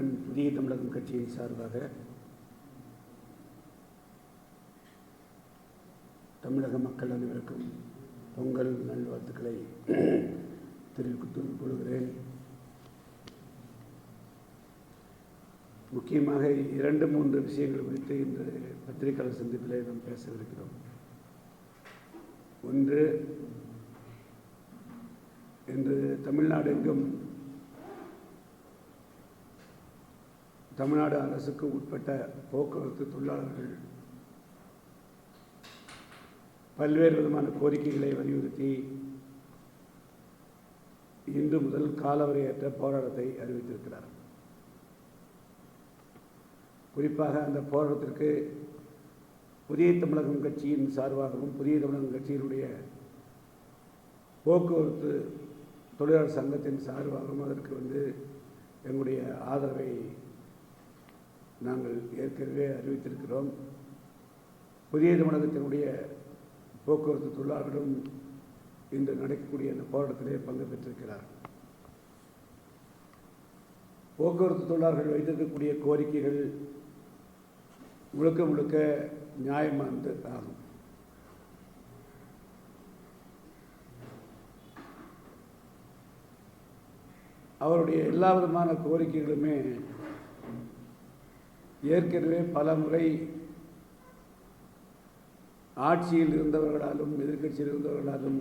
மக்கள் புதிய தமிழகம் கட்சியின் சார்பாக தமிழக மக்கள் அனைவருக்கும் பொங்கல் நல்வாழ்த்துக்களை தெரிவித்துக் கொள்கிறேன். முக்கியமாக இரண்டு மூன்று விஷயங்கள் குறித்து இன்று பத்திரிகையாளர் சந்திப்பில் நாம் பேசவிருக்கிறோம். ஒன்று இன்று தமிழ்நாடு எங்கும் தமிழ்நாடு அரசுக்கு உட்பட்ட போக்குவரத்து தொழிலாளர்கள் பல்வேறு விதமான கோரிக்கைகளை வலியுறுத்தி இன்று முதல் காலவரையற்ற போராட்டத்தை அறிவித்திருக்கிறார். குறிப்பாக அந்த போராட்டத்திற்கு புதிய தமிழகம் கட்சியின் சார்பாகவும் புதிய தமிழகம் கட்சியினுடைய போக்குவரத்து தொழிலாளர் சங்கத்தின் சார்பாகவும் அதற்கு வந்து எங்களுடைய ஆதரவை நாங்கள் ஏற்கனவே அறிவித்திருக்கிறோம். புதிய தமிழகத்தினுடைய போக்குவரத்து தொழிலாளர்களும் இன்று நடக்கக்கூடிய அந்த போராட்டத்திலே பங்கு பெற்றிருக்கிறார். போக்குவரத்து தொழிலாளர்கள் வைத்திருக்கக்கூடிய கோரிக்கைகள் முழுக்க முழுக்க நியாயமானது ஆகும். அவருடைய எல்லா விதமான கோரிக்கைகளுமே ஏற்கனவே பல முறை ஆட்சியில் இருந்தவர்களாலும் எதிர்க்கட்சியில் இருந்தவர்களாலும்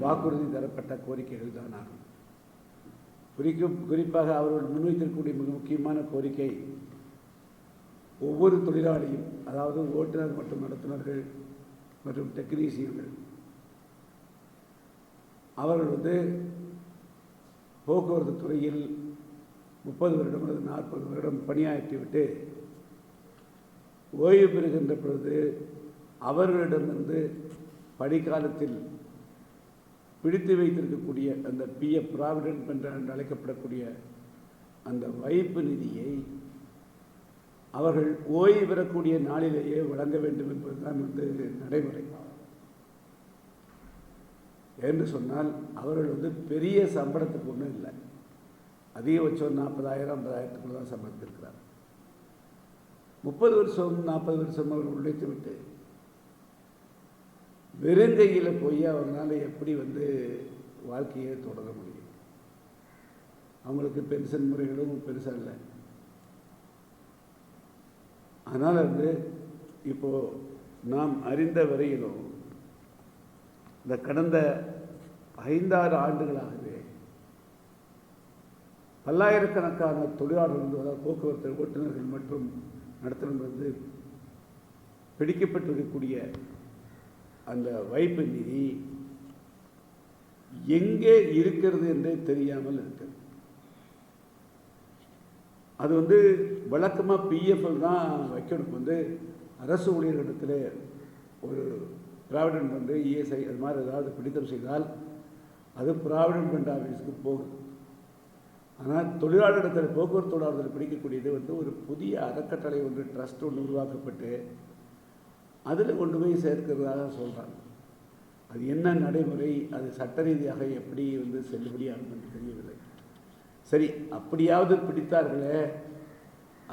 வாக்குறுதி தரப்பட்ட கோரிக்கைகள் தான் ஆகும். குறிக்கும் குறிப்பாக அவர்கள் முன்வைத்திருக்கக்கூடிய மிக முக்கியமான கோரிக்கை ஒவ்வொரு தொழிலாளியும் அதாவது ஓட்டுநர் மற்றும் நடத்துனர்கள் மற்றும் டெக்னீசியன்கள் அவர்கள் வந்து போக்குவரத்து துறையில் முப்பது வருடம் அல்லது நாற்பது வருடம் பணியாற்றிவிட்டு ஓய்வு பெறுகின்ற பொழுது அவர்களிடமிருந்து பணிக்காலத்தில் பிடித்து வைத்திருக்கக்கூடிய அந்த பிஎஃப் ப்ராவிடென்ட் என்ற என்று அழைக்கப்படக்கூடிய அந்த வைப்பு நிதியை அவர்கள் ஓய்வு பெறக்கூடிய நாளிலேயே வழங்க வேண்டும் என்பதுதான் வந்து நடைமுறை. என்று சொன்னால் அவர்கள் வந்து பெரிய சம்பளத்துக்கு ஒன்றும் இல்லை. அதிகபட்சம் நாற்பதாயிரம் ஐம்பதாயிரத்துக்குள்ள தான் சம்பளத்திருக்கிறார் முப்பது வருஷம் நாற்பது வருஷம் அவர் உழைத்து விட்டு வெறுங்கையில் போய் அவரால் எப்படி வந்து வாழ்க்கையை தொடர முடியும்? அவங்களுக்கு பென்ஷன் முறைகளும் பெருசாக இல்லை. அதனால் வந்து இப்போது நாம் அறிந்த வரையிலும் இந்த கடந்த ஐந்தாறு ஆண்டுகளாகவே பல்லாயிரக்கணக்கான தொழிலாளர்கள் போக்குவரத்து ஓட்டுநர்கள் மற்றும் நடத்துனர் வந்து பிடிக்கப்பட்டிருக்கக்கூடிய அந்த வைப்பு நிதி எங்கே இருக்கிறது என்றே தெரியாமல் இருக்கிறது அது வந்து வழக்கமாக பிஎஃப்எல் தான் வைக்கணும். வந்து அரசு ஊழியர்களிடத்தில் ஒரு ப்ராவிடன்ட் வந்து இஎஸ்ஐ அது மாதிரி ஏதாவது பிடித்தம் செய்தால் அது ப்ராவிடன்ட் ஃபண்ட் ஆஃபீஸுக்கு போகுது ஆனால் தொழிலாளரிடத்தில் போக்குவரத்து தொழிலாளர்கள் பிடிக்கக்கூடியது வந்து ஒரு புதிய அறக்கட்டளை ஒன்று ட்ரஸ்ட் ஒன்று உருவாக்கப்பட்டு அதில் கொண்டு போய் சேர்க்கிறதாக சொல்கிறாங்க அது என்ன நடைமுறை அது சட்ட ரீதியாக எப்படி வந்து செல்லுபடியாகும் என்று தெரியவில்லை. சரி அப்படியாவது பிடித்தார்களே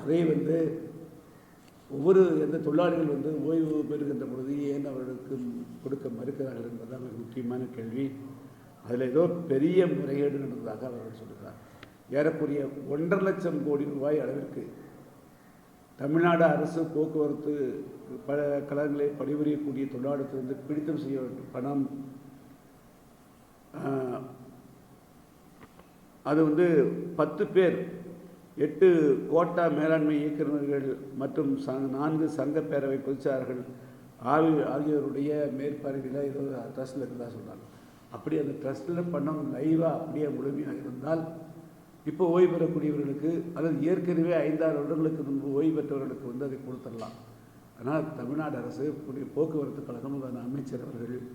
அதை வந்து ஒவ்வொரு எந்த தொழிலாளிகள் வந்து ஓய்வு பெறுகின்ற பொழுது ஏன் அவர்களுக்கு கொடுக்க மறுக்கிறார்கள் என்பதுதான் ஒரு முக்கியமான கேள்வி. அதில் ஏதோ பெரிய முறைகேடு நடந்ததாக அவர்கள் சொல்கிறார் ஏறக்குறைய ஒன்றரை லட்சம் கோடி ரூபாய் அளவிற்கு தமிழ்நாடு அரசு போக்குவரத்து பல கழகங்களை பணிபுரியக்கூடிய தொழிலாளர்களிருந்து பிடித்தம் செய்ய வேண்டும். பணம் அது வந்து பத்து பேர் எட்டு கோட்டா மேலாண்மை இயக்குநர்கள் மற்றும் சங் நான்கு சங்க பேரவை பொதுச்சார்கள் ஆவி ஆகியோருடைய மேற்பார்வையில் ஏதோ ட்ரஸ்ட்டில் இருந்தால் சொல்கிறாங்க அப்படி அந்த ட்ரஸ்ட்டில் பணம் லைவாக அப்படியே முழுமையாக இருந்தால் இப்போ ஓய்வு பெறக்கூடியவர்களுக்கு அல்லது ஏற்கனவே ஐந்தாறு வருடங்களுக்கு முன்பு ஓய்வு பெற்றவர்களுக்கு வந்து அதை கொடுத்துடலாம். ஆனால் தமிழ்நாடு அரசு புதிய போக்குவரத்து கழகம் அமைச்சர் அவர்கள்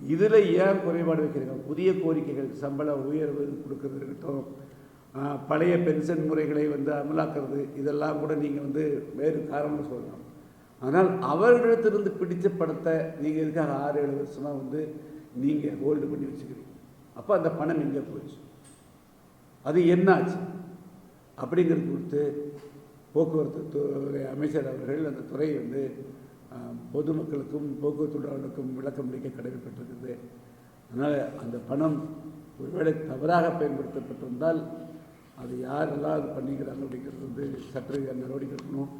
இதில் ஏன் குறைபாடு வைக்கிறீங்க புதிய கோரிக்கைகள் சம்பள உயர்வு கொடுக்கறது இருக்கட்டும் பழைய பென்ஷன் முறைகளை வந்து அமலாக்கிறது இதெல்லாம் கூட நீங்கள் வந்து வேறு காரணம் சொல்லலாம். ஆனால் அவர்களிடத்திலிருந்து பிடிச்ச படத்தை நீங்கள் இருக்க ஆறு ஏழு வருஷமாக வந்து நீங்கள் ஹோல்டு பண்ணி வச்சுக்கிறீங்க? அப்போ அந்த பணம் எங்கே போயிடுச்சு அது என்னாச்சு? அப்படிங்கிறது குறித்து போக்குவரத்து துறை அமைச்சர் அவர்கள் அந்த துறை வந்து பொதுமக்களுக்கும் போக்குவரத்து தொழிலாளர்களுக்கும் விளக்கம் அளிக்க கடமைப்பட்டிருக்கிறது அதனால் அந்த பணம் ஒருவேளை தவறாக பயன்படுத்தப்பட்டிருந்தால் அது யாரெல்லாம் அது பண்ணிக்கிறாங்க அப்படிங்கிறது வந்து சற்று நடவடிக்கை எடுக்கணும்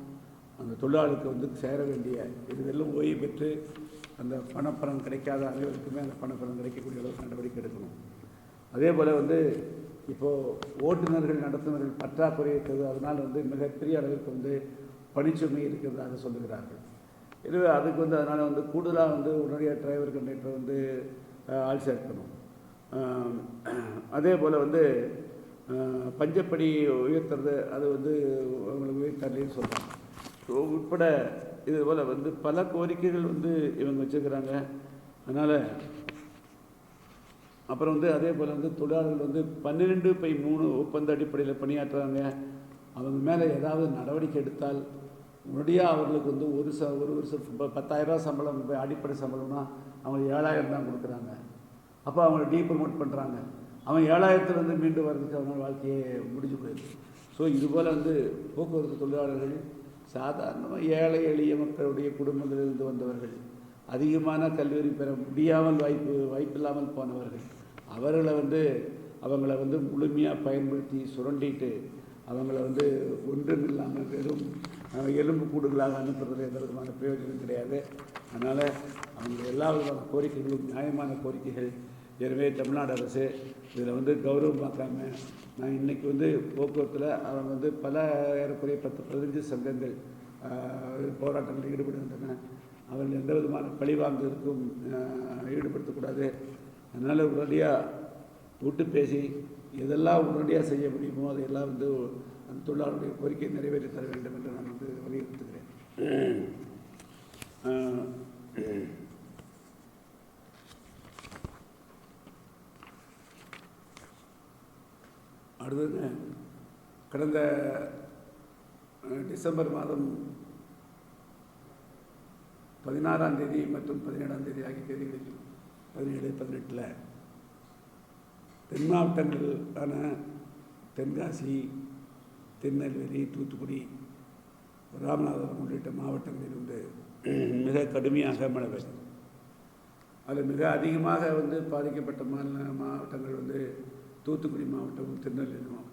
அந்த தொழிலாளருக்கு வந்து சேர வேண்டிய இதுவெல்லாம் ஓய்வு பெற்று அந்த பணப்பலன் கிடைக்காத அனைவருக்குமே அந்த பணப்பலன் கிடைக்கக்கூடிய அளவுக்கு நடவடிக்கை எடுக்கணும். அதே போல் வந்து இப்போது ஓட்டுநர்கள் நடத்துனர்கள் பற்றாக்குறை இருக்கிறது. அதனால் வந்து மிகப்பெரிய அளவிற்கு வந்து பணிச்சுமை இருக்கிறதாக சொல்லுகிறார்கள். எனவே அதுக்கு வந்து அதனால் வந்து கூடுதலாக வந்து உடனடியாக டிரைவர் கண்டக்டர் வந்து ஆள் சேர்க்கணும். அதே போல் வந்து பஞ்சப்படி உயர்த்துறது அது வந்து அவங்களுக்கு உயர்த்தரலைன்னு சொல்கிறாங்க ஸோ உட்பட இது போல் வந்து பல கோரிக்கைகள் வந்து இவங்க வச்சுருக்கிறாங்க. அதனால் அப்புறம் வந்து அதே போல் வந்து தொழிலாளர்கள் வந்து பன்னிரெண்டு பை மூணு ஒப்பந்த அடிப்படையில் பணியாற்றுறாங்க. அவங்க மேலே ஏதாவது நடவடிக்கை எடுத்தால் உடனடியாக அவர்களுக்கு வந்து ஒரு ச ஒரு வருஷம் ப- பத்தாயிரம் ரூபாய் சம்பளம் இப்ப அடிப்படை சம்பளம்னா அவங்க ஏழாயிரம் தான் கொடுக்குறாங்க. அப்போ அவங்கள டீ ப்ரொமோட் பண்ணுறாங்க அவன் ஏழாயிரத்துலேருந்து மீண்டு வர்றதுக்கு அவங்க வாழ்க்கையே முடிஞ்சு போயிடுது. ஸோ இதுபோல் வந்து போக்குவரத்து தொழிலாளர்கள் சாதாரணமாக ஏழை எளிய மக்களுடைய குடும்பங்களிலிருந்து வந்தவர்கள் அதிகமான கல்லூரி பெற முடியாமல் வாய்ப்பு வாய்ப்பில்லாமல் போனவர்கள் அவர்களை வந்து அவங்கள வந்து முழுமையாக பயன்படுத்தி சுரண்டிட்டு அவங்கள வந்து ஒன்றும் இல்லாமல் வெறும் எலும்பு கூடுகளாக அனுப்புறது எந்த விதமான பிரயோஜனம் கிடையாது. அதனால் அவங்க எல்லா விதமான கோரிக்கைகளும் நியாயமான கோரிக்கைகள் எனவே தமிழ்நாடு அரசு இதில் வந்து கௌரவம் பார்க்காம நான் இன்றைக்கி வந்து போக்குவரத்தில் அவங்க வந்து பல ஏறக்குறைய பத்து பதினஞ்சு சங்கங்கள் போராட்டங்களில் ஈடுபடுகின்றன அவர்கள் எந்த விதமான பழிவாங்குவதற்கும் ஈடுபடுத்தக்கூடாது. அதனால் உடனடியாக விட்டு பேசி எதெல்லாம் உடனடியாக செய்ய முடியுமோ அதையெல்லாம் வந்து அந்த தொழிலாளருடைய கோரிக்கையை நிறைவேற்றி தர வேண்டும் என்று நான் வந்து வலியுறுத்துகிறேன். ஆஹ், அடுத்தது கடந்த டிசம்பர் மாதம் பதினாறாம் தேதி மற்றும் பதினேழாம் தேதி ஆகிய தேதிகளில் பதினேழு பதினெட்டில். தென் மாவட்டங்களான தென்காசி திருநெல்வேலி தூத்துக்குடி ராமநாதபுரம் உள்ளிட்ட மாவட்டங்களில் வந்து மிக கடுமையாக மழை பெய்யும். அதில் மிக அதிகமாக வந்து பாதிக்கப்பட்ட மாநில மாவட்டங்கள் வந்து தூத்துக்குடி மாவட்டம் திருநெல்வேலி மாவட்டம்.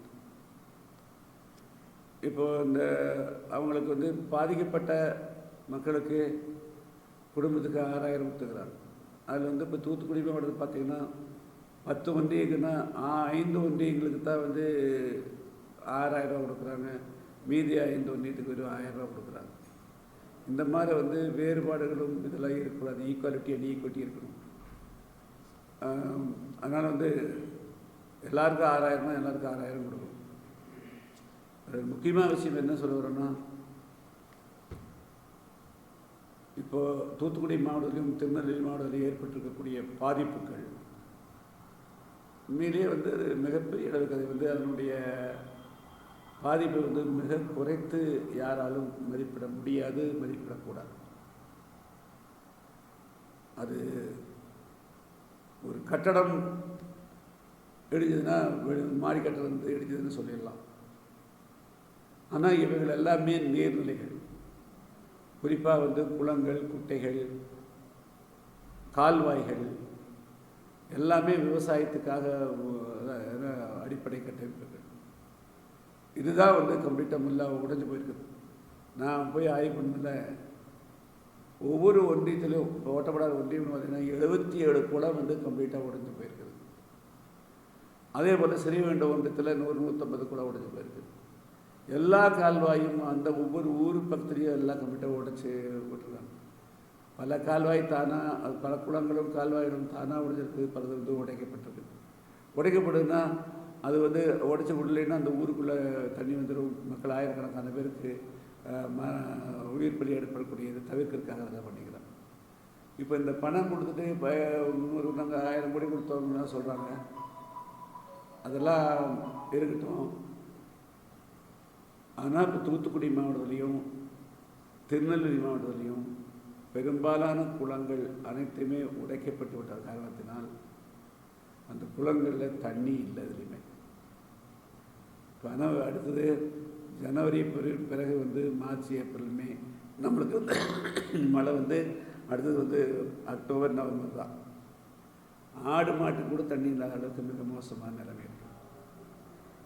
இப்போ இந்த அவங்களுக்கு வந்து பாதிக்கப்பட்ட மக்களுக்கு குடும்பத்துக்கு ஆறாயிரம் கொடுத்துக்கிறாங்க. அதில் வந்து இப்போ தூத்துக்குடி மாவட்டத்தில் பார்த்தீங்கன்னா பத்து ஒன்றியங்கன்னா ஐந்து ஒன்றியங்களுக்கு தான் வந்து ஆறாயிரம் ரூபா கொடுக்குறாங்க. மீதி ஐந்து ஒன்றியத்துக்கு வெறும் ஆயிரரூவா கொடுக்குறாங்க. இந்த மாதிரி வந்து வேறுபாடுகளும் இதெல்லாம் இருக்கக்கூடாது. ஈக்குவாலிட்டி அண்ட் ஈக்குவிட்டி இருக்கணும். அதனால் வந்து எல்லாருக்கும் ஆறாயிரம்னா எல்லாருக்கும் ஆறாயிரம் கொடுக்கணும். முக்கியமான விஷயம் என்ன சொல்ல வரோன்னா இப்போது தூத்துக்குடி மாவட்டத்திலும் திருநெல்வேலி மாவட்டத்திலும் ஏற்பட்டிருக்கக்கூடிய பாதிப்புகள் உண்மையிலேயே வந்து அது மிகப்பெரிய அளவுக்கு அது வந்து அதனுடைய பாதிப்பை வந்து மிக குறைத்து யாராலும் மதிப்பிட முடியாது மதிப்பிடக்கூடாது. அது ஒரு கட்டடம் இடிஞ்சதுன்னா மாடி கட்டடம் வந்து இடிஞ்சதுன்னு சொல்லிடலாம். ஆனால் இவைகள் எல்லாமே நீர்நிலைகள். குறிப்பாக வந்து குளங்கள் குட்டைகள் கால்வாய்கள் எல்லாமே விவசாயத்துக்காக அடிப்படை கட்டமைப்புகள். இதுதான் வந்து கம்ப்ளீட்டாக முல்லாக உடைஞ்சு போயிருக்குது. நான் போய் ஆய்வு பண்ணல ஒவ்வொரு ஒன்றியத்திலும் இப்போ ஓட்டப்படாத ஒன்றியம் பார்த்தீங்கன்னா எழுபத்தி ஏழு குளம் வந்து கம்ப்ளீட்டாக உடைஞ்சு போயிருக்குது. அதே போல் சிறிவேண்ட ஒன்றியத்தில் நூறு நூற்றம்பது குளம் உடைஞ்சு போயிருக்குது. எல்லா கால்வாயும் அந்த ஒவ்வொரு ஊர் பக்கத்துலேயும் எல்லாம் கம்ப்யூட்டர் உடைச்சி விட்டுருக்காங்க பல கால்வாய் தானாக அது பல குளங்களும் கால்வாய்களும் தானாக உடைஞ்சிருக்கு பலது வந்து உடைக்கப்பட்டிருக்கு. உடைக்கப்படுதுன்னா அது வந்து உடைச்சி விடலைன்னா அந்த ஊருக்குள்ளே தண்ணி வந்துடும் மக்கள் ஆயிரக்கணக்கான பேருக்கு ம உயிர் பலி ஏற்படக்கூடியது தவிர்க்கிறதுக்காக அதை பண்ணிக்கிறாங்க. இப்போ இந்த பணம் கொடுத்துட்டு இப்போ நாங்கள் ஆயிரம் கோடி கொடுத்தோம்னா சொல்கிறாங்க அதெல்லாம் இருக்கட்டும். ஆனால் இப்போ தூத்துக்குடி மாவட்டத்துலேயும் திருநெல்வேலி மாவட்டத்துலேயும் பெரும்பாலான குளங்கள் அனைத்துமே உடைக்கப்பட்டு விட்ட காரணத்தினால் அந்த குளங்களில் தண்ணி இல்லை எதுலையுமே. ஆனால் அடுத்தது ஜனவரி பிறகு வந்து மார்ச் ஏப்ரல் மே நம்மளுக்கு வந்து மழை வந்து அடுத்தது வந்து அக்டோபர் நவம்பர் தான். ஆடு மாட்டுக்கு கூட தண்ணி இல்லாத அளவுக்கு மிக மோசமான நிலைமை இருக்குது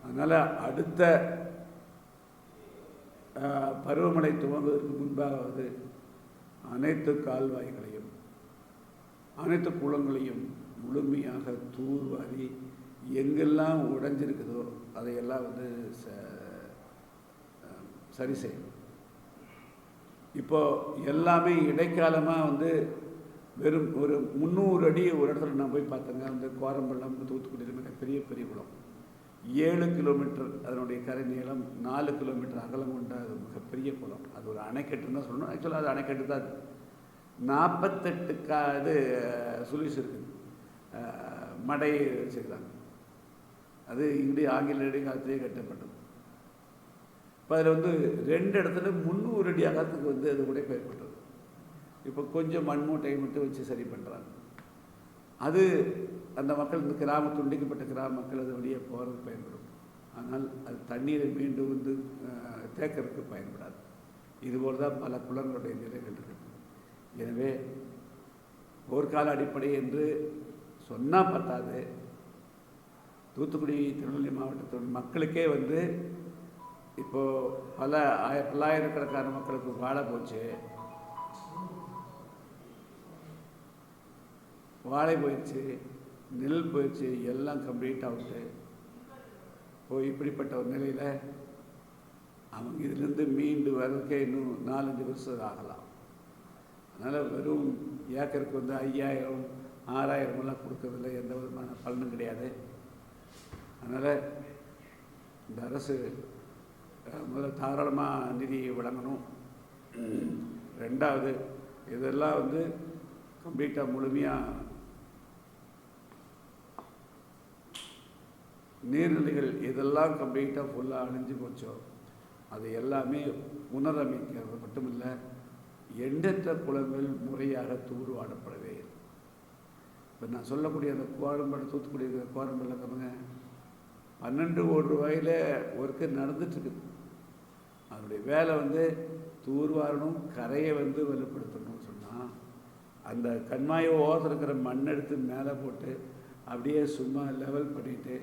அதனால் அடுத்த பருவமழை துவங்குவதற்கு முன்பாகவது அனைத்து கால்வாய்களையும் அனைத்து குளங்களையும் முழுமையாக தூர்வாரி எங்கெல்லாம் உடைஞ்சிருக்குதோ அதையெல்லாம் வந்து ச- சரி செய்யணும். இப்போ எல்லாமே இடைக்காலமாக வந்து வெறும் ஒரு முந்நூறு அடி ஒரு இடத்துல நான் போய் பார்த்தேங்க. வந்து கோரம்பள்ளம் தூத்துக்குடியில் மிக பெரிய பெரிய குளம். ஏழு கிலோமீட்டர் அதனுடைய கரை நீளம் நாலு கிலோமீட்டர் அகலம் கொண்ட அது மிகப்பெரிய குளம். அது ஒரு அணைக்கட்டுன்னு தான் சொல்லணும். ஆக்சுவலாக அது அணைக்கட்டு தான் அது. நாற்பத்தெட்டு கா இது சுலிஸ் இருக்குது. மடை வச்சுருக்காங்க அது இந்திய ஆங்கில இடைக்காலத்திலே கட்டப்பட்டது. இப்போ அதில் வந்து ரெண்டு இடத்துல முந்நூறு அடி அகலத்துக்கு வந்து அது கூட ஏற்பட்டது. இப்போ கொஞ்சம் மண்மூட்டையை மட்டும் வச்சு சரி பண்ணுறாங்க அது அந்த மக்கள் இந்த கிராம துண்டிக்கப்பட்ட கிராம மக்கள் அது வழியே போகிறதுக்கு பயன்படும். ஆனால் அது தண்ணீரை மீண்டும் வந்து தேக்கிறதுக்கு தேக்கறதுக்கு பயன்படாது. இதுபோல் தான் பல குளங்களுடைய நிலைகள் இருக்குது எனவே போர்க்கால அடிப்படை என்று சொன்னால் பத்தாது. தூத்துக்குடி திருநெல்வேலி மாவட்டத்தின் மக்களுக்கே வந்து இப்போது பல ஆய பல்லாயிரக்கணக்கான மக்களுக்கு வாழை போச்சு. வாழை போயிடுச்சு. நெல் போயிடுச்சு எல்லாம் கம்ப்ளீட் அவுட்டு போய் இப்படிப்பட்ட ஒரு நிலையில் அவங்க இதுலேருந்து மீண்டு வர்றதுக்கே இன்னும் நாலஞ்சு வருஷம் ஆகலாம். அதனால் வெறும் ஏக்கருக்கு வந்து ஐயாயிரம் ஆறாயிரமெல்லாம் கொடுக்கறதில்ல எந்த விதமான பலனும் கிடையாது. அதனால் இந்த அரசு முதல்ல தாராளமாக நிதி வழங்கணும். ரெண்டாவது இதெல்லாம் வந்து கம்ப்ளீட்டாக முழுமையாக நீர்நிலைகள் இதெல்லாம் கம்ப்ளீட்டாக ஃபுல்லாக அழிஞ்சு போச்சோ அது எல்லாமே புனரமைக்கிறது மட்டுமில்லை எண்ணற்ற குளங்கள் முறையாக தூர்வாடப்படவே இப்போ நான் சொல்லக்கூடிய அந்த குவாரம்பட தூத்துக்குடி இருக்கிற கோரம்பலங்கிறவங்க பன்னெண்டு கோடி ரூபாயில் ஒர்க்கு நடந்துட்டுருக்குது. அதனுடைய வேலை வந்து தூர்வாரணும் கரையை வந்து வலுப்படுத்தணும்னு சொன்னால் அந்த கண்மாயை ஓரத்தில் இருக்கிற மண் எடுத்து மேலே போட்டு அப்படியே சும்மா லெவல் பண்ணிவிட்டு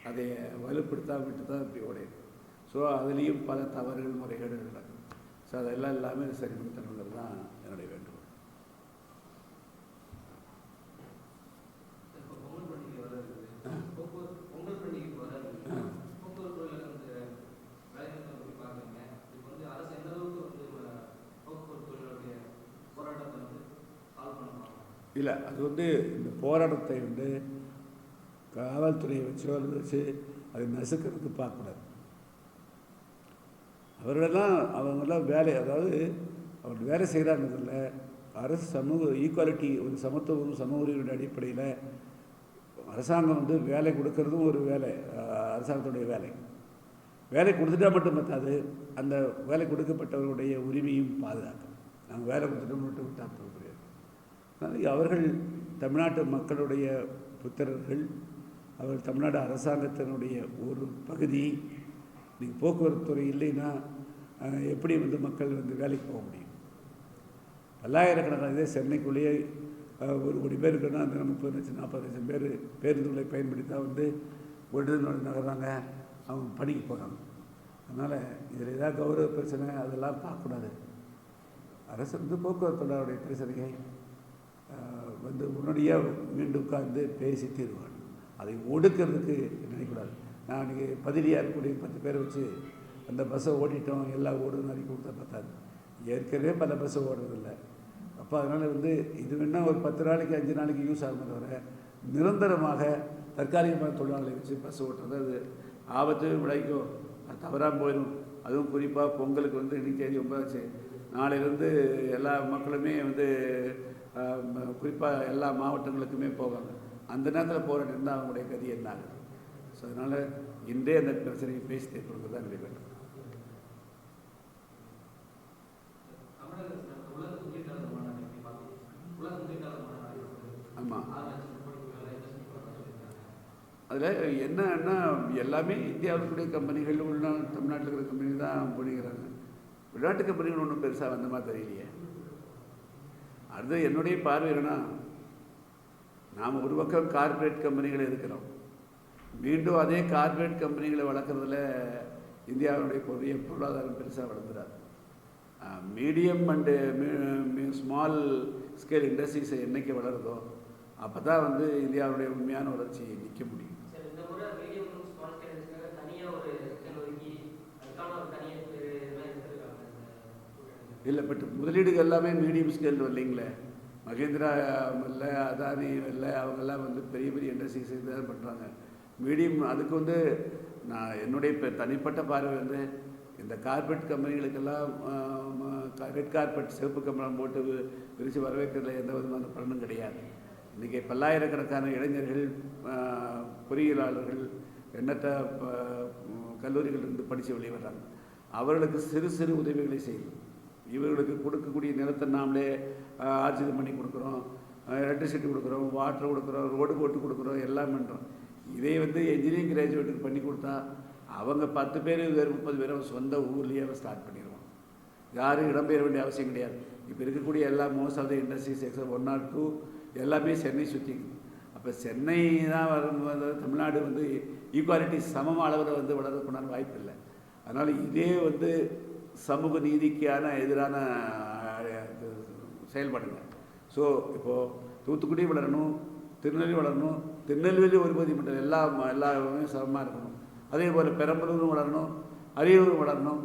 அதை வலுப்படுத்தாம விட்டு தான் இப்படி உடையுது ஸோ அதுலேயும் பல தவறுகள் முறைகேடுகள் நடக்குது ஸோ அதெல்லாம் எல்லாமே சரி பண்ணி தரணுங்கிறது தான் என்னுடைய வேண்டுகோள். இல்லை அது வந்து இந்த போராட்டத்தை வந்து காவல்துறையை வச்சோ அல்லது வச்சு அதை நசுக்கிறதுக்கு பார்க்கக்கூடாது. அவர்களெல்லாம் அவங்கெல்லாம் வேலை அதாவது அவர் வேலை செய்கிறாங்கிறதுல அரசு சமூக ஈக்குவாலிட்டி ஒரு சமத்துவம் சமூக உரிமையுடைய அடிப்படையில் அரசாங்கம் வந்து வேலை கொடுக்கறதும் ஒரு வேலை அரசாங்கத்துடைய வேலை. வேலை கொடுத்துட்டா மட்டும் பத்தாது அந்த வேலை கொடுக்கப்பட்டவர்களுடைய உரிமையும் பாதுகாக்கும். நாங்கள் வேலை கொடுத்துட்டோம் மட்டும் விட்டால் போக முடியாது அதனால் அவர்கள் தமிழ்நாட்டு மக்களுடைய புத்திரர்கள் அவர் தமிழ்நாடு அரசாங்கத்தினுடைய ஒரு பகுதி. இன்றைக்கி போக்குவரத்து துறை இல்லைன்னா எப்படி வந்து மக்கள் வந்து வேலைக்கு போக முடியும்? பல்லாயிரக்கணக்கான இதே சென்னைக்குள்ளேயே ஒரு கோடி பேர் இருக்குன்னா அந்த முப்பது லட்சம் நாற்பது லட்சம் பேர் பேருந்துகளை பயன்படுத்தி தான் வந்து ஒன்று நகர்றாங்க. அவங்க பணிக்கு போகிறாங்க அதனால் இதில் ஏதாவது கௌரவ பிரச்சனை அதெல்லாம் பார்க்கக்கூடாது. அரசு வந்து போக்குவரத்துடைய பிரச்சனையை வந்து உடனடியாக மீண்டும் உட்கார்ந்து பேசி தீர்வாங்க. அதை ஒடுக்கிறதுக்கு நினைக்கக்கூடாது நான் அன்றைக்கி பதிலியாக இருக்கக்கூடிய பத்து பேரை வச்சு அந்த பஸ்ஸை ஓட்டிட்டோம் எல்லாம் ஓடுதுன்னு அன்றைக்கி கொடுத்தா பத்தாது. ஏற்கனவே பல பஸ்ஸை ஓடுறதில்ல. அப்போ அதனால் வந்து இது வேணால் ஒரு பத்து நாளைக்கு அஞ்சு நாளைக்கு யூஸ் ஆகும் தவிர நிரந்தரமாக தற்காலிகமான தொழிலாளர்களை வச்சு பஸ் ஓட்டுறது அது ஆபத்து விளைக்கும் அது தவறாமல் போயிடும். அதுவும் குறிப்பாக பொங்கலுக்கு வந்து இன்னைக்கு தேதி ஒன்பதாச்சு. நாளையிலேருந்து எல்லா மக்களுமே வந்து குறிப்பாக எல்லா மாவட்டங்களுக்குமே போவாங்க. அந்த நேரத்தில் போராட்டம் இருந்தால் அவங்களுடைய கதி என்ன ஆகுது? ஸோ அதனால் இன்றே அந்த பிரச்சனையை பேசி தீர்க்கிறது தான் நினைவு வேண்டும். ஆமாம் அதில் என்னன்னா எல்லாமே இந்தியாவில் கம்பெனிகள் உள்ள தமிழ்நாட்டில் இருக்கிற கம்பெனி தான் பண்ணிக்கிறாங்க வெளிநாட்டு கம்பெனிகள் ஒன்றும் பெருசாக வந்த மாதிரி தெரியலையே. அடுத்து என்னுடைய பார்வை என்னன்னா நாம் ஒரு பக்கம் கார்ப்பரேட் கம்பெனிகள் இருக்கிறோம். மீண்டும் அதே கார்ப்பரேட் கம்பெனிகளை வளர்க்குறதுல இந்தியாவுடைய பெரிய பொருளாதாரம் பெருசாக வளர்ந்துடாது. Medium and small scale industries என்னைக்கு வளருதோ அப்போ தான் வந்து இந்தியாவுடைய உண்மையான வளர்ச்சி நிற்க முடியும். இல்லை பட் முதலீடுகள் எல்லாமே மீடியம் ஸ்கேல் இல்லைங்களே. மகேந்திரா இல்லை அதானி இல்லை அவங்கெல்லாம் வந்து பெரிய பெரிய இண்டஸ்ட்ரீஸ் தான் பண்ணுறாங்க மீடியம் அதுக்கு வந்து நான் என்னுடைய தனிப்பட்ட பார்வை வந்து இந்த கார்பெட் கம்பெனிகளுக்கெல்லாம் ரெட் கார்பெட் சிவப்பு கம்பளம் போட்டு பிரித்து விரித்து வரவேற்கிறதுல எந்த விதமான பலனும் கிடையாது. இன்றைக்கி பல்லாயிரக்கணக்கான இளைஞர்கள் பொறியியலாளர்கள் எண்ணற்ற ப- கல்லூரிகள் இருந்து படித்து வெளியே வர்றாங்க அவர்களுக்கு சிறு சிறு உதவிகளை செய்யணும். இவர்களுக்கு கொடுக்கக்கூடிய நிலத்தை நாமளே ஆர்ஜிதம் பண்ணி கொடுக்குறோம். எலக்ட்ரிசிட்டி கொடுக்குறோம் வாட்டர் கொடுக்குறோம் ரோடு போட்டு கொடுக்குறோம் எல்லாம் பண்ணுறோம் இதே வந்து என்ஜினியரிங் கிராஜுவேட்டுக்கு பண்ணி கொடுத்தா அவங்க பத்து பேர் வேறு முப்பது பேரும் சொந்த ஊர்லேயே ஸ்டார்ட் பண்ணிடுவோம் யாரும் இடம்பெயர வேண்டிய அவசியம் கிடையாது. இப்போ இருக்கக்கூடிய எல்லா most of the industries except one or two எல்லாமே சென்னை சுற்றிக்குது அப்போ சென்னை தான் வரும்போது தமிழ்நாடு வந்து ஈக்குவாலிட்டி சமமான அளவில் வந்து வளர்றதுக்குண்டான வாய்ப்பு இல்லை. அதனால் இதே வந்து சமூக நீதிக்கான எதிரான செயல்பாடுங்க. ஸோ இப்போது தூத்துக்குடி வளரணும் திருநெல்வேலி வளரணும் திருநெல்வேலி ஒருபதி மண்டலம் எல்லா எல்லா எல்லாமே சமமாக இருக்கணும். அதே போல் பெரம்பலூரும் வளரணும் அரியலூரும் வளரணும்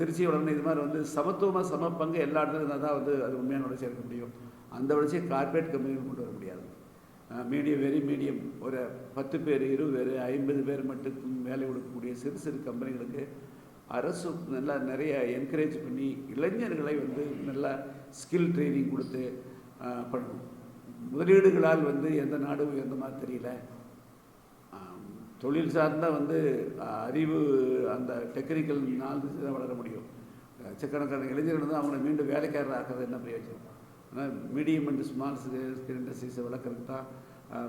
திருச்சி வளரணும். இது மாதிரி வந்து சமத்துவமாக சம பங்கு எல்லா இடத்துலையும் இருந்தால் தான் வந்து அது உண்மையான வளர்ச்சி எடுக்க முடியும். அந்த வளர்ச்சியை கார்ப்பரேட் கம்பெனிகள் கொண்டு வர முடியாது. மீடியம் வெரி மீடியம் ஒரு பத்து பேர் இருபது பேர் ஐம்பது பேர் மட்டும் வேலை கொடுக்கக்கூடிய சிறு சிறு கம்பெனிகளுக்கு அரசு நல்லா நிறைய என்கரேஜ் பண்ணி இளைஞர்களை வந்து நல்லா ஸ்கில் ட்ரைனிங் கொடுத்து பண்ணணும் முதலீடுகளால் வந்து எந்த நாடும் உயர்ந்த மாதிரி தெரியல. தொழில் சார்ந்த வந்து அறிவு அந்த டெக்னிக்கல் நாலேஜ் தான் வளர முடியும். லட்சக்கணக்கான இளைஞர்கள் வந்து அவங்களை மீண்டும் வேலைக்காரர் ஆக்கிறது என்ன பிரயோஜனம்? ஆனால் மீடியம் அண்ட் ஸ்மால் இண்டஸ்ட்ரீஸை வளர்க்குறதுக்கு தான்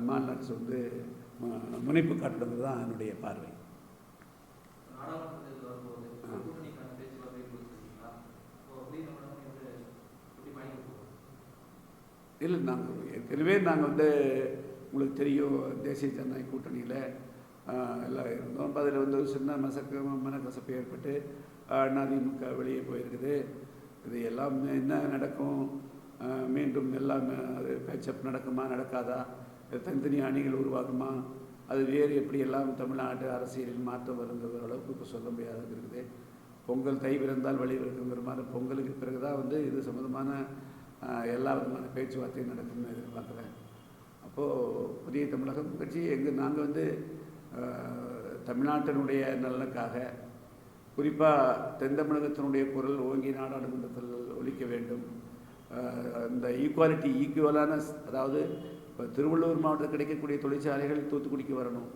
மாநில அரசு வந்து முனைப்பு காட்டுறது தான் என்னுடைய பார்வை நாடாளுமன்றத்தில் வரும்போது ஆ. கூட்டணிக்கான பேச்சுவார்த்தை கொடுத்துருக்கீங்களா இப்போ புதிய தமிழகம் வந்து எப்படி பயணிக்க போகுது இல்லை நாங்கள் ஏற்கனவே நாங்கள் வந்து உங்களுக்கு தெரியும் தேசிய ஜனநாயக கூட்டணியில் எல்லாம் இருந்தோம். அதில் வந்து ஒரு சின்ன மசக்க மனக்கசப்பு ஏற்பட்டு அதிமுக வெளியே போயிருக்குது. இது எல்லாம் என்ன நடக்கும்? மீண்டும் எல்லாம் அது பேச்சப் நடக்குமா நடக்காதா? தனித்தனி அணிகள் உருவாகுமா? அது வேறு எப்படி எல்லாம் தமிழ்நாட்டு அரசியலில் மாற்றம் வருங்கிற அளவுக்கு இப்போ சொல்ல முடியாத இருக்குது. பொங்கல் தை பிறந்தால் வழி இருக்குங்கிற மாதிரி பொங்கலுக்கு பிறகு தான் வந்து இது சம்மந்தமான எல்லா விதமான பேச்சுவார்த்தையும் நடக்கும்னு எதிர்பார்க்குறேன். அப்போது புதிய தமிழகம் கட்சி எங்கள் நாங்கள் வந்து தமிழ்நாட்டினுடைய நலனுக்காக குறிப்பாக தென் தமிழகத்தினுடைய குரல் ஓங்கி நாடாளுமன்றத்தில் ஒழிக்க வேண்டும். அந்த ஈக்குவாலிட்டி ஈக்குவலான அதாவது இப்போ திருவள்ளூர் மாவட்டத்தில் கிடைக்கக்கூடிய தொழிற்சாலைகள் தூத்துக்குடிக்கு வரணும்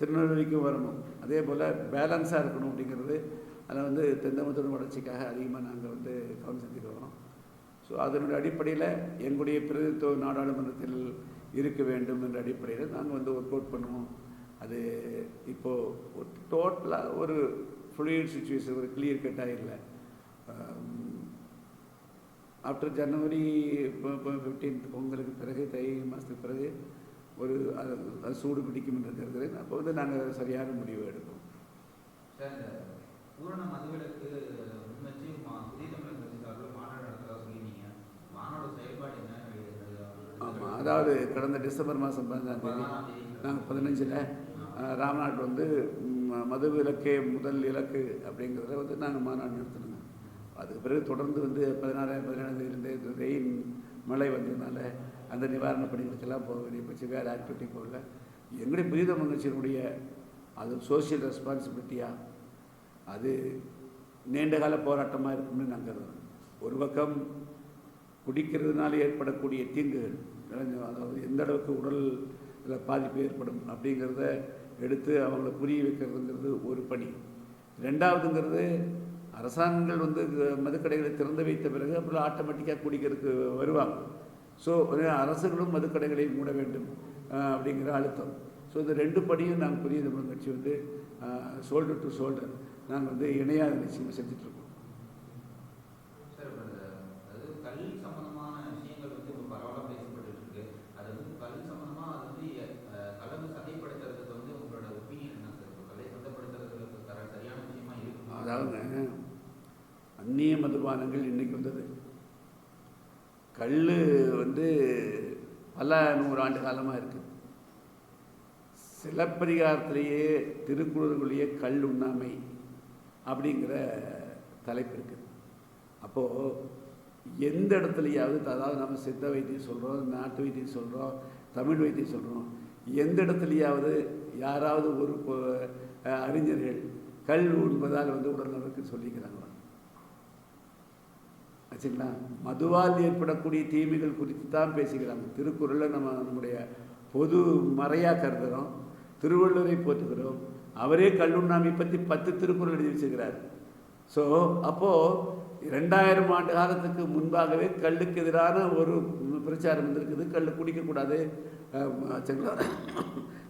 திருநெல்வேலிக்கும் வரணும். அதே போல் பேலன்ஸாக இருக்கணும் அப்படிங்கிறது அதில் வந்து தென் தமிழகத்தின் வளர்ச்சிக்காக அதிகமாக நாங்கள் வந்து கவனம் செலுத்திட்டு வரோம். ஸோ அதனுடைய அடிப்படையில் எங்களுடைய பிரதித்துவ நாடாளுமன்றத்தில் இருக்க வேண்டும் என்ற அடிப்படையில் நாங்கள் வந்து ஒர்க் அவுட் பண்ணுவோம். அது இப்போது ஒரு டோட்டலாக ஒரு ஃப்ளூயிட் சுச்சுவேஷன் ஒரு கிளியர் கட்டாக இல்லை. ஆஃப்டர் ஜனவரி ஃபிஃப்டீன்த் பொங்கலுக்கு பிறகு தை மாதத்துக்கு பிறகு ஒரு அது சூடு பிடிக்கும் என்று கருதுகிறேன் அப்போ வந்து நாங்கள் சரியான முடிவு எடுப்போம். பூரண மதுவிலக்கு முன்வச்சு மா- புதிய தமிழக கட்சி சார்பில் மாநாடு நடத்துறதா சொல்லியிருந்தீங்க மாநாடு செயல்பாடு என்ன ஆமாம் அதாவது கடந்த டிசம்பர் மாதம் பதினஞ்சாம் தேதி தேதி நாங்கள் பதினஞ்சில் ராம்நாட் வந்து மது விலக்கே முதல் இலக்கு அப்படிங்கிறத வந்து நாங்கள் மாநாடு நடத்தணுங்க அதுக்கு பிறகு தொடர்ந்து வந்து பதினாறு பதினேழாம் தேதியிலேருந்து ரெயின் மழை வந்ததுனால அந்த நிவாரண பணிகளுக்கெல்லாம் போக வேண்டிய போச்சு வேறு ஆக்டிவிட்டி போகல. எங்களுடைய புதிய மகிழ்ச்சியினுடைய அது சோஷியல் ரெஸ்பான்சிபிலிட்டியாக அது நீண்டகால போராட்டமாக இருக்கும்னு நாங்கள் ஒரு பக்கம் குடிக்கிறதுனால ஏற்படக்கூடிய தீங்குகள் அதாவது எந்த அளவுக்கு உடலில் பாதிப்பு ஏற்படும் அப்படிங்கிறத எடுத்து அவங்கள புரிய வைக்கிறதுங்கிறது ஒரு பணி. ரெண்டாவதுங்கிறது அரசாங்கங்கள் வந்து மதுக்கடைகளை திறந்து வைத்த பிறகு அப்புறம் ஆட்டோமேட்டிக்காக குடிக்கிறதுக்கு வருவாங்க. ஸோ அரசுகளும் மதுக்கடைகளை மூட வேண்டும் அப்படிங்கிற அழுத்தம். ஸோ இந்த ரெண்டு படியும் நாங்கள் புரிய தமிழ் கட்சி வந்து ஷோல்டர் டு ஷோல்டர் நாங்கள் வந்து இணையாத நிச்சயமாக செஞ்சுட்ருக்கோம் அந்நிய இன்றைக்கு இன்னைக்கு வந்தது. கல் வந்து பல நூறாண்டு காலமாக இருக்குது சிலப்பதிகாரத்திலேயே திருக்குறளுக்குள்ளேயே கல் உண்ணாமை அப்படிங்கிற தலைப்பு இருக்குது அப்போது எந்த இடத்துலையாவது அதாவது நம்ம சித்த வைத்தியம் சொல்கிறோம் நாட்டு வைத்தியம் சொல்கிறோம் தமிழ் வைத்தியம் சொல்கிறோம் எந்த இடத்துலையாவது யாராவது ஒரு அறிஞர்கள் கல் உண்பதால் வந்து உடல்நலக்கு சொல்லிக்கிறாங்களா ஆச்சுங்களா மதுவால் ஏற்படக்கூடிய தீமைகள் குறித்து தான் பேசுகிறாங்க திருக்குறளில் நம்ம நம்முடைய பொது மறையாக கருதுகிறோம் திருவள்ளுவரை போற்றுகிறோம். அவரே கல்லுண்ணாமை பற்றி பத்து திருக்குறள் எழுதி வச்சுக்கிறார் ஸோ அப்போது ரெண்டாயிரம் ஆண்டு காலத்துக்கு முன்பாகவே கல்லுக்கு எதிரான ஒரு பிரச்சாரம் வந்திருக்குது. கல் குடிக்கக்கூடாது அஹ், ஆச்சுங்களா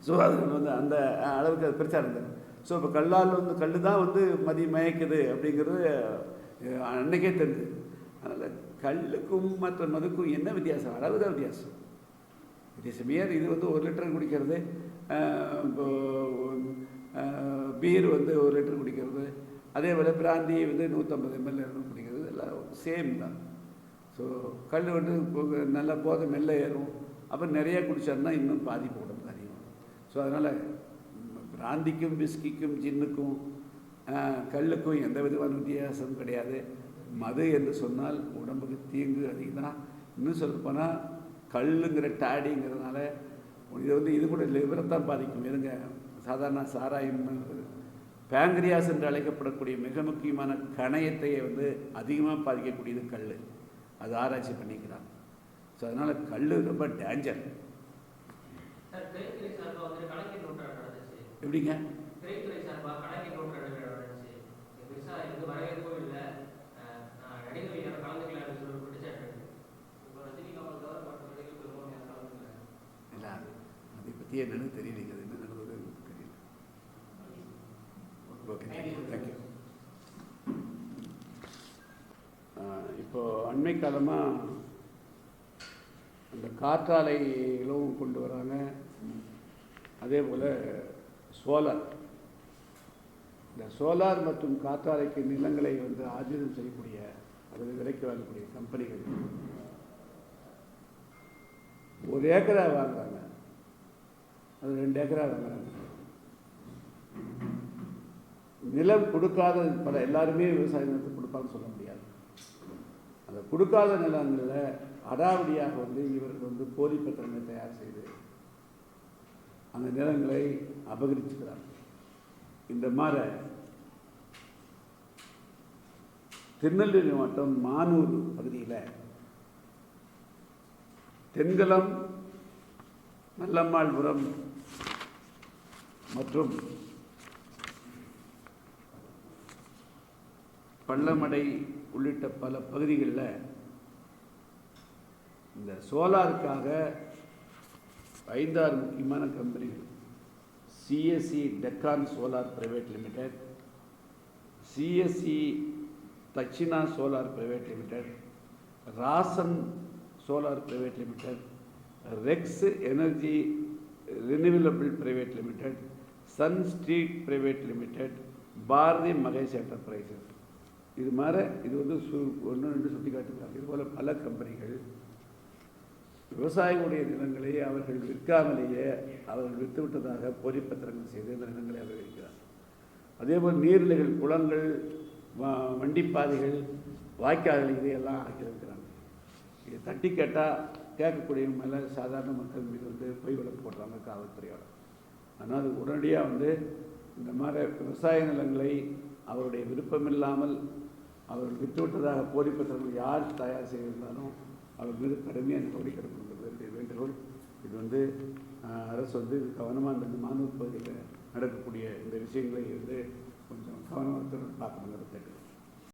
ஸோ அது வந்து அந்த அளவுக்கு அது பிரச்சாரம் இருந்தது ஸோ இப்போ கல்லால் வந்து கல் தான் வந்து மதி மயக்குது அப்படிங்கிறது அன்னைக்கே தெரிஞ்சு அதனால் கல்லுக்கும் மற்ற மதுக்கும் என்ன வித்தியாசம்? அளவு தான் வித்தியாசம் வித்தியாசமே இது வந்து ஒரு லிட்டர் குடிக்கிறது பீர் வந்து ஒரு லிட்டர் குடிக்கிறது அதே போல் பிராந்தி வந்து நூற்றம்பது எம்எல்ஏ குடிக்கிறது எல்லாம் சேம் தான். ஸோ கல் வந்து இப்போ நல்லா போதை மெல்ல ஏறும். அப்புறம் நிறைய குடித்தோம்னா இன்னும் பாதிப்பு உடம்பு அதிகம் ஸோ அதனால் பிராந்திக்கும் விஸ்கிக்கும் ஜின்னுக்கும் கல்லுக்கும் எந்த விதமான வித்தியாசமும் கிடையாது. மது என்று சொன்னால் உடம்புக்கு தீங்கு அதிகம் தான் இன்னும் சொல்லப்போனால் கல்லுங்கிற டாடிங்கிறதுனால இது வந்து இது கூட லிவரை தான் பாதிக்கும். இருங்க சாதாரண சாராயம் பேங்க்ரியாஸ் என்று அழைக்கப்படக்கூடிய மிக முக்கியமான கணையத்தை வந்து அதிகமாக பாதிக்கக்கூடியது கல் அது ஆராய்ச்சி பண்ணிக்கிறாங்க ஸோ அதனால் கல் ரொம்ப டேஞ்சர் எப்படிங்க? இல்லை அதை பற்றி என்னன்னு தெரியலைங்க அது என்ன நடந்தது தெரியல. ஓகே தேங்க்யூ இப்போ அண்மை காலமாக அந்த காற்றாலைகளும் கொண்டு வராங்க. அதே போல் சோலார். இந்த சோலார் மற்றும் காற்றாலைக்கு நிலங்களை வந்து ஆர்ஜிதம் செய்யக்கூடிய அதில் விலைக்கு வாங்கக்கூடிய கம்பெனிகள். ஒரு ஏக்கரா வாங்குறாங்க. அது ரெண்டு ஏக்கரா வாங்குறாங்க. நிலம் கொடுக்காத பல எல்லாருமே விவசாய நிலத்தை கொடுப்பான்னு சொல்ல முடியாது. அந்த கொடுக்காத நிலங்களில் அடாவடியாக வந்து இவர்கள் வந்து போலி பத்திரங்களை தயார் செய்து அந்த நிலங்களை அபகரிச்சுக்கிறாங்க இந்த மாதிரி திருநெல்வேலி மாவட்டம் மானூர் பகுதியில் தென்கலம் நல்லம்மாள்புரம் மற்றும் பள்ளமடை உள்ளிட்ட பல பகுதிகளில் இந்த சோலாருக்காக ஐந்தாறு முக்கியமான கம்பெனிகள். CSC Deccan solar private limited CSC Dakshina solar private limited Rasan solar private limited Rex energy renewable private limited sun street private limited Bharathi Mahesh enterprises. இது மாதிரி இது வந்து சு ஒன்று ரெண்டு சுட்டி காட்டுகிறாங்க இதுபோல் பல கம்பெனிகள் விவசாயிகளுடைய நிலங்களை அவர்கள் விற்காமலேயே அவர்கள் விற்றுவிட்டதாக பொறிப்பத்திரங்கள் செய்து இந்த நிலங்களை அபகரிக்கிறார் அதேபோல் நீர்நிலைகள் குளங்கள் வண்டிப்பாதைகள் வாய்க்கால்கள் இதையெல்லாம் ஆக்கியிருக்கிறாங்க இதை தட்டி கேட்டால் கேட்கக்கூடியவங்க மேலே சாதாரண மக்கள் மீது வந்து பொய் விளக்கு போடுறாங்க காவல்துறையோட. ஆனால் அது உடனடியாக வந்து இந்த மாதிரி விவசாய நிலங்களை அவருடைய விருப்பமில்லாமல் அவர்கள் விட்டுவிட்டதாக போலி பத்திரங்கள் யார் தயார் செய்திருந்தாலும் அவர் மீது கடுமையாக நடவடிக்கை எடுக்கணும் என்னுடைய வேண்டுகோள். இது வந்து அரசு வந்து கவனமாக இந்த மாணவர் பகுதியில் நடக்கக்கூடிய இந்த விஷயங்களை வந்து கொஞ்சம் கவனமாக பார்க்கணுங்கிறது கேட்டுக்கிறேன்